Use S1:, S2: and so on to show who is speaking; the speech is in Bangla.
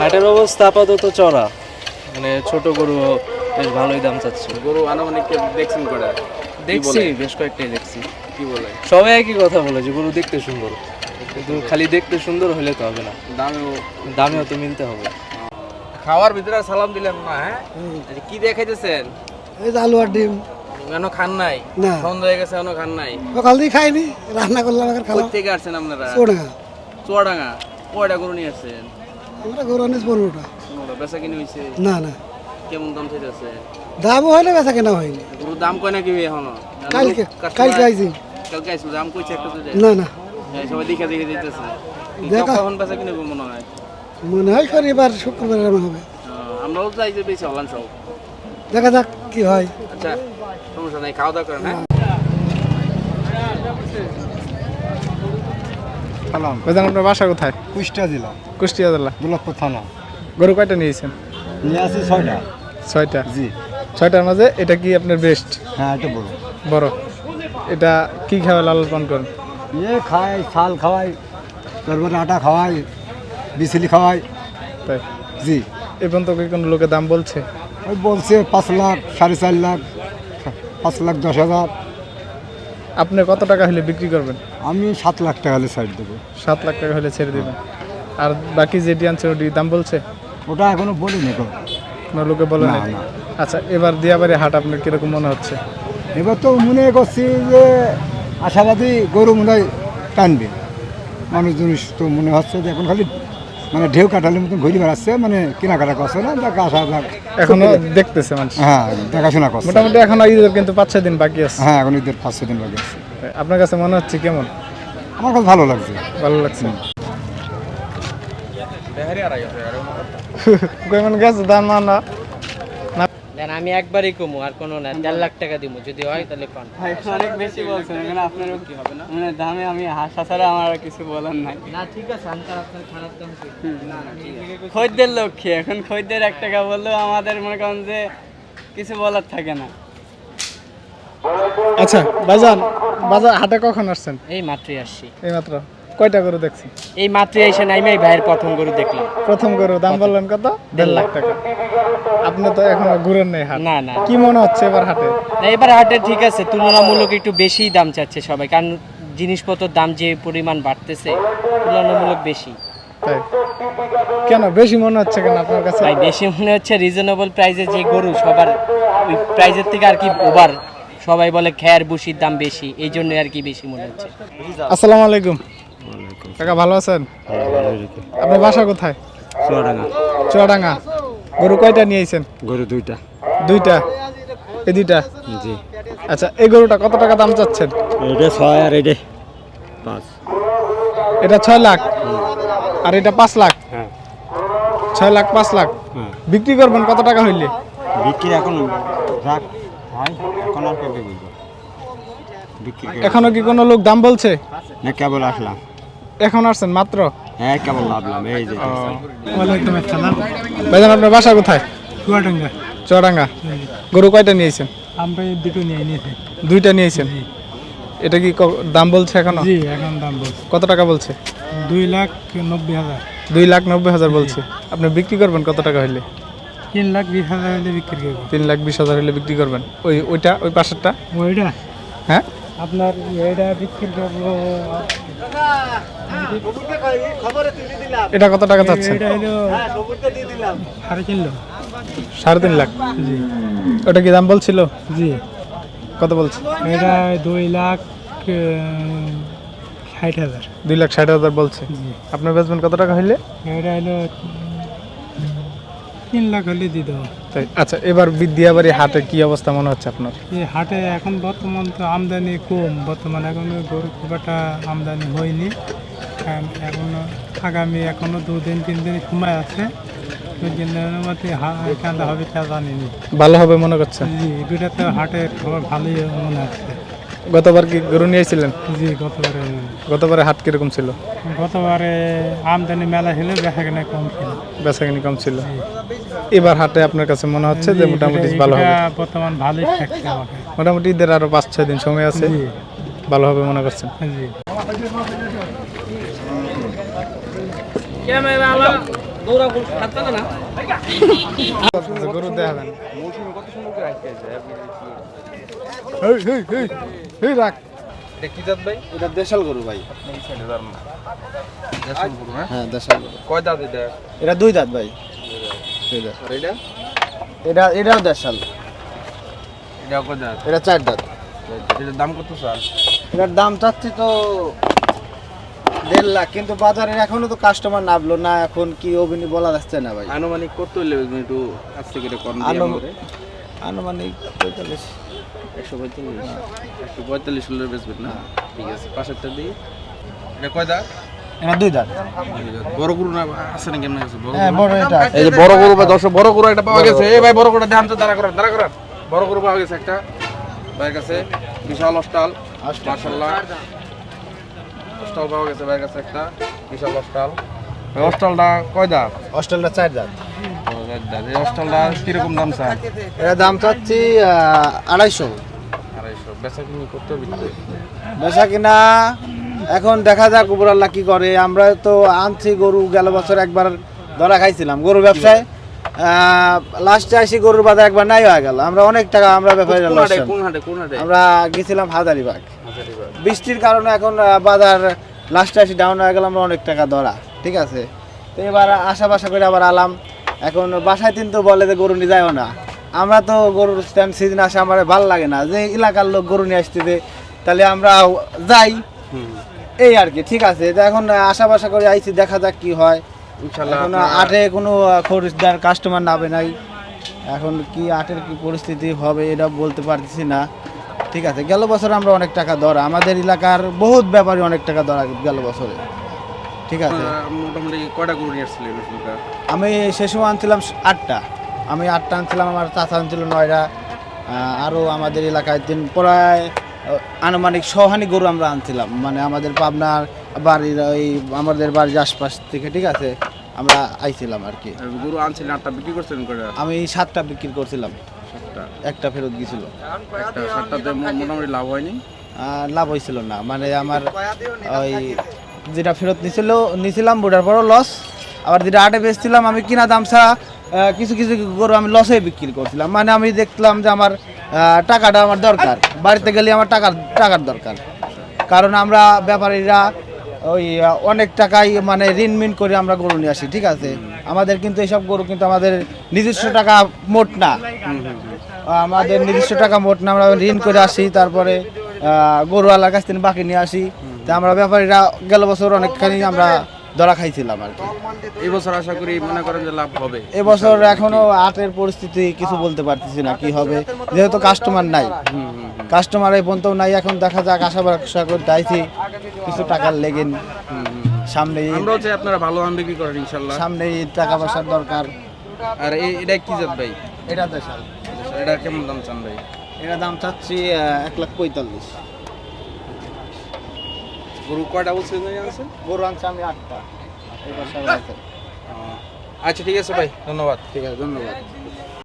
S1: হাটের অবস্থা আপাতত চড়া। মানে ছোট গরু বেশ ভালোই দাম চাচ্ছে।
S2: গরু আনুমানিক দেখছেন করে
S1: দেখছি বেশ কয়েকটাই দেখছি।
S2: কি বলে?
S1: সবাই একই কথা বলে যে গরু দেখতে সুন্দর। কিন্তু খালি দেখতে সুন্দর হলে তো হবে না।
S2: দামেও
S1: দামেও তো মিলতে হবে।
S2: খাওয়ার ভিতরে সালাম দিলেন না হ্যাঁ? কি দেখাইতেছেন?
S3: এই আলু আর ডিম।
S2: কেন খান নাই?
S3: না।
S2: সন্ধ্যা হয়ে গেছে এখনও খান নাই?
S3: সকাল দিয়ে খাইনি রান্না করলাম এখন
S2: কই
S3: খালাম।
S2: থেকে আসছেন আপনারা?
S3: চোডাঙ্গা
S2: চুয়াডাঙ্গা। কয়টা গরু নিয়ে আসছেন?
S3: আমরা গরু আনিস পনেরোটা
S2: পনেরোটা বেচা কিনে হয়েছে
S3: না না।
S2: কেমন দাম চাইতেছে?
S3: দামও হলে বেচা কেনা হয়নি।
S2: গরুর দাম কয় নাকি এখনও?
S3: কালকে কালকে আইছি।
S2: কালকে আসছিল দাম কইছে একটা
S3: না না।
S2: হ্যাঁ, সবাই দেখে দেখে দিতেছে।
S3: দেখা-
S2: কখন বেচা কিনে করব মনে হয়।
S3: মনে হয় শনিবার শুক্রবার এরকম হবে।
S2: আহ, আমরাও চাই যে বেশি হলাম সব।
S3: দেখা যাক কি হয়।
S2: আচ্ছা সমস্যা নাই খাওয়া দাওয়া করেন হ্যাঁ?
S4: সালাম
S5: ভাইজান আপনার বাসা কোথায়?
S4: কুষ্টিয়া জেলা।
S5: কুষ্টিয়া জেলা।
S4: দুর্লভপুর থানা।
S5: গরু কয়টা নিয়েছেন
S4: নিয়ে আসি ছয়টা।
S5: ছয়টা?
S4: জি।
S5: ছয়টার মাঝে এটা কি আপনার বেস্ট
S4: হ্যাঁ এটা বড়।
S5: বড়। এটা কি খাওয়া লালন পালন করেন?
S4: ইয়ে খাই শাল খাওয়াই তারপরে আটা খাওয়াই বিচলি খাওয়াই
S5: তাই?
S4: জি।
S5: এ পর্যন্ত কি কোনো লোকে দাম বলছে?
S4: ওই বলছে পাঁচ লাখ সাড়ে চার লাখ পাঁচ লাখ দশ হাজার।
S5: আপনি কত টাকা হলে বিক্রি করবেন?
S4: আমি সাত লাখ টাকা হলে ছাড় দেবো।
S5: সাত লাখ টাকা হলে ছেড়ে দেবেন। আর বাকি যেটি আনছে ওটি দাম বলছে?
S4: ওটা এখনও বলিনি তো
S5: আপনার লোকে বলে
S4: না,
S5: নাই? আচ্ছা এবার দিয়াবাড়ি হাট আপনার কীরকম মনে হচ্ছে?
S4: এবার তো মনে করছি যে আশাবাদী গরু মনে হয় টানবে। মানুষজন তো মনে হচ্ছে যে এখন খালি মানে ঢেউ কাটালের মতন ঘুরে বেড়াচ্ছে মানে কেনাকাটা করছে না দেখা আসা
S5: এখনও দেখতেছে মানুষ।
S4: হ্যাঁ দেখাশোনা করছে।
S5: মোটামুটি এখন ঈদের কিন্তু পাঁচ ছয় দিন বাকি আছে।
S4: হ্যাঁ এখন ঈদের পাঁচ ছয় দিন বাকি আছে।
S5: আপনার কাছে মনে হচ্ছে কেমন?
S4: আমার কাছে ভালো লাগছে।
S5: ভালো লাগছে। কেমন গেছে দাম না
S6: দেন আমি একবারই কমু আর কোনো না দেড় লাখ টাকা দিব যদি হয় তাহলে কন
S7: অনেক বেশি বলছেন এখানে আপনারও কি হবে না? মানে দামে আমি হাসা ছাড়া আমার আর কিছু বলার নাই।
S6: না ঠিক আছে আমি তো আপনার খারাপ দাম
S7: খদ্দের লক্ষ্যে এখন খদ্দের এক টাকা বললেও আমাদের মনে করেন যে কিছু বলার থাকে না।
S5: আচ্ছা বাজার বাজার হাটে কখন আসছেন?
S6: এই মাত্রই আসছি।
S5: এইমাত্র কয়টা গরু দেখছি?
S6: এই মাত্রই এসে নাইমাই ভাইয়ের প্রথম গরু দেখলাম।
S5: প্রথম গরু দাম বললেন কত? দেড় লাখ টাকা। আপনি তো এখনও ঘুরেন নেই হাট।
S6: না না।
S5: কি মনে হচ্ছে এবার হাটে?
S6: না, এবার হাটে ঠিক আছে তুলনামূলক একটু বেশি দাম চাচ্ছে সবাই কারণ জিনিসপত্রের দাম যে পরিমাণ বাড়তেছে তুলনামূলক বেশি।
S5: তাই? কেন? বেশি মনে হচ্ছে কেন আপনার কাছে?
S6: তাই বেশি মনে হচ্ছে রিজনেবল প্রাইসে যে গরু সবার ওই প্রাইজের থেকে আর কি ওভার সবাই বলে খ্যার বুসির দাম বেশি এই জন্য আর কি বেশি মনে হচ্ছে।
S5: আসসালামু আলাইকুম। কাকা ভালো আছেন? আপনার বাসা কোথায়? চুয়াডাঙ্গা। গরু কয়টা নিয়েছেন
S4: গরু দুইটা।
S5: দুইটা? এই দুইটা?
S4: জি।
S5: আচ্ছা এই গরুটা কত টাকা দাম চাচ্ছেন?
S4: এটা ছয় আর এটা পাঁচ।
S5: এটা ছয় লাখ? আর এটা পাঁচ লাখ?
S4: হ্যাঁ।
S5: ছয় লাখ পাঁচ লাখ?
S4: হ্যাঁ।
S5: বিক্রি করবেন কত টাকা হইলে?
S4: বিক্রি এখন রাখ ভাই এখন আর বিক্রি
S5: এখনও কি কোনো লোক দাম বলছে?
S4: না কেবল আসলাম।
S5: এখন আসছেন মাত্র?
S4: হ্যাঁ কেবল লাভলাম এই যে।
S5: ওয়ালাইকুম আসসালাম। ভাইজান আপনার বাসা কোথায়?
S3: চুয়াডাঙ্গা।
S5: চুয়াডাঙ্গা। গরু কয়টা নিয়েছেন?
S3: আমরা দুটো নিয়ে নিয়েছি।
S5: দুইটা নিয়েছেন? এটা কি ক- দাম বলছে এখন?
S3: জি এখন দাম বলছে।
S5: কত টাকা বলছে?
S3: দুই লাখ নব্বই হাজার।
S5: দুই লাখ নব্বই হাজার বলছে। আপনি বিক্রি করবেন কত টাকা হইলে?
S3: তিন লাখ বিশ হাজার হলে বিক্রি করব।
S5: তিন লাখ বিশ হাজার হলে বিক্রি করবেন। ওই ওইটা ওই পাশেরটা?
S3: ওইটা?
S5: হ্যাঁ?
S3: আপনার এটা বিক্রি করব
S5: এটা কত টাকা চাচ্ছেন?
S3: সাড়ে তিন লাখ।
S5: সাড়ে তিন লাখ?
S3: জি।
S5: ওটা কি দাম বলছিল?
S3: জি।
S5: কত বলছে?
S3: এটা দুই লাখ ষাট হাজার।
S5: দুই লাখ ষাট হাজার বলছে। আপনার বেচবেন কত টাকা হইলে?
S3: এটা হলো তিন লাখ হলে দিয়ে দেবো।
S5: আচ্ছা এবার বিদ্যাবাড়ি হাটে কি অবস্থা মনে হচ্ছে আপনার?
S3: এই হাটে এখন বর্তমান তো আমদানি কম বর্তমানে এখন গরু খুব একটা আমদানি হয়নি। কারণ এখনও আগামী এখনও দুদিন তিন দিন সময় আছে। হবে তা জানি নি
S5: ভালো হবে মনে করছেন?
S3: জি দুটা তো হাটে ভালোই মনে
S5: গতবার কি গরু নিয়েছিলেন
S3: জি গতবারে
S5: গতবারে হাট কীরকম ছিল?
S3: গতবারে আমদানি মেলা হলে দেখা কেনা কম ছিল।
S5: বেচাকিনি কম ছিল। এবার হাটে আপনার কাছে মনে হচ্ছে যে মোটামুটি ভালো হবে।
S3: বর্তমান ভালোই থাকছে আমাকে
S5: মোটামুটি ঈদের আরও পাঁচ ছয় দিন সময় আছে।
S3: জি।
S5: ভালো হবে মনে করছেন?
S3: জি।
S2: ক্যামেরা দৌড়া বল হাঁটতে না
S8: গরু দেখাবেন।
S2: মৌসুমে কত সুন্দর করে আসছে
S8: এই এই এই এই রাখ
S2: কি জাত ভাই?
S8: এটা দেশাল গরু ভাই।
S2: এই সাইডে যার না? দেশাল গরু হ্যাঁ
S8: দেশাল গরু।
S2: কয় দাঁত এটা?
S8: এটা দুই দাঁত ভাই।
S2: আর এটা?
S8: এটা এটাও দেশাল।
S2: এটা দাঁত?
S8: এটা চার দাঁত।
S2: এটার দাম কত স্যার?
S8: এটার দাম চাচ্ছি তো দেড় লাখ কিন্তু বাজারে এখনও তো কাস্টমার নামলো না এখন কি অভিনয় বলা যাচ্ছে না ভাই।
S2: আনুমানিক কত হইলে একটু কাছ থেকে এটা কম
S8: আনুমানিক পঁয়তাল্লিশ।
S2: একশো পঁয়তাল্লিশ। একশো পঁয়তাল্লিশ বেচবেন না? ঠিক আছে পাশেরটা দিই এটা কয় দাঁত?
S8: এটা দুই দাঁত
S2: বড় গরু না আছে নাকি আপনার কাছে
S8: হ্যাঁ বড় এটা
S2: এই যে বড় গরু বা দর্শক বড় গরু একটা পাওয়া গেছে। এই ভাই বড় গরুটা তো দাঁড়া করান দাঁড়া করান। বড় গরু পাওয়া গেছে একটা। ভাইয়ের কাছে বিশাল অস্টাল মার্শাল্লাহ অস্টাল পাওয়া গেছে ভাইয়ের কাছে একটা বিশাল অস্টাল এই কয় দাঁত?
S8: অস্ট্রেলিয়া চার দাঁত।
S2: এই অস্টালটা কীরকম দাম স্যার
S8: এটার দাম চাচ্ছি আড়াইশো।
S2: আড়াইশো। বেচা কিনি করতে
S8: বেচা কিনা এখন দেখা যাক উপরাল্লা কি করে। আমরা তো আনছি গরু গেল বছর একবার ধরা খাইছিলাম গরু ব্যবসায়। লাস্টে আসি গরুর বাজার একবার নাই হয়ে গেল। আমরা অনেক টাকা আমরা ব্যাপারে
S2: কোন
S8: loss
S2: হাটে
S8: হলাম।
S2: কোন হাটে কোন হাটে?
S8: আমরা গেছিলাম হাজারিবাগ। বৃষ্টির কারণে এখন বাজার লাস্টে আসি ডাউন হয়ে গেল আমরা অনেক টাকা ধরা ঠিক আছে? তো এবার আশা বাসা করে আবার আলাম। এখন বাসায় কিন্তু বলে যে গরু নিয়ে যায়ও না। আমরা তো গরুর স্ট্যান্ড সিজন আসে আমার ভালো লাগে না। যে এলাকার লোক গরু নিয়ে আসতেছে তাহলে আমরা যাই। এই আর কি ঠিক আছে। তো এখন আশা বাসা করে আইছি দেখা যাক কি হয়।
S2: ইনশাল্লাহ
S8: এখন আটে কোনো খরিদ্দার কাস্টমার নাবে নাই। এখন কি আটের কি পরিস্থিতি হবে এটা বলতে পারতেছি না। ঠিক আছে গেল বছর আমরা অনেক টাকা ধরা আমাদের এলাকার বহুত ব্যাপারী অনেক টাকা ধরা গেল বছরে। ঠিক আছে।
S2: মোটামুটি কয়টা গরু নিয়ে আসছিলেন
S8: আমি সে সময় আনছিলাম আটটা। আমি আটটা আনছিলাম আমার চাচা আনছিল নয়টা। আরও আমাদের এলাকায় তিন প্রায় আনুমানিক সহানি গরু আমরা আনছিলাম। মানে আমাদের পাবনার বাড়ির ওই আমাদের বাড়ির আশপাশ থেকে ঠিক আছে আমরা আইছিলাম আর কি।
S2: গরু আনছিলেন আটটা বিক্রি করছেন কয়টা
S8: আমি সাতটা বিক্রি করছিলাম। একটা ফেরত গিয়েছিল।
S2: একটা সাতটাতে মোটামুটি লাভ হয়নি?
S8: লাভ হয়েছিল না। মানে আমার ওই যেটা ফেরত নিছিল নিছিলাম বুড়ার পরও লস আবার যেটা আটে বেচছিলাম আমি কিনা দাম ছাড়া কিছু কিছু গরু আমি লসে বিক্রি করছিলাম। মানে আমি দেখলাম যে আমার টাকাটা আমার দরকার। বাড়িতে গেলে আমার টাকার টাকার দরকার। কারণ আমরা ব্যাপারীরা ওই অনেক টাকাই মানে ঋণ মিন করে আমরা গরু নিয়ে আসি, ঠিক আছে? আমাদের কিন্তু এইসব গরু কিন্তু আমাদের নিজস্ব টাকা মোট না। আমাদের নিজস্ব টাকা মোট না, আমরা ঋণ করে আসি, তারপরে গরুওয়ালার কাছ থেকে বাকি নিয়ে আসি। তা আমরা ব্যাপারীরা গেল বছর অনেকখানি আমরা ধরা খাইছিলাম আর কি।
S2: এই বছর আশা করি মনে করেন যে লাভ হবে।
S8: এবছর এখনও আটের পরিস্থিতি কিছু বলতে পারতেছি না কি হবে। যেহেতু কাস্টমার নাই। কাস্টমার এই পর্যন্ত নাই এখন দেখা যাক আশা ভরসা করতে আইছি কিছু টাকার লেগে সামনে
S2: আমরাও চাই আপনারা ভালো আম বিক্রি করেন ইনশাল্লাহ।
S8: সামনে টাকা পয়সার দরকার।
S2: আর এই এটা কি জাত ভাই?
S8: এটা দেশাল।
S2: এটা কেমন দাম চান ভাই?
S8: এটা দাম চাচ্ছি এক লাখ পঁয়তাল্লিশ।
S2: গরু কয়টা বলছেন ভাই আনছেন
S8: গরু আনছে আমি আটটা। এই
S2: আচ্ছা ঠিক আছে ভাই ধন্যবাদ।
S8: ঠিক আছে ধন্যবাদ।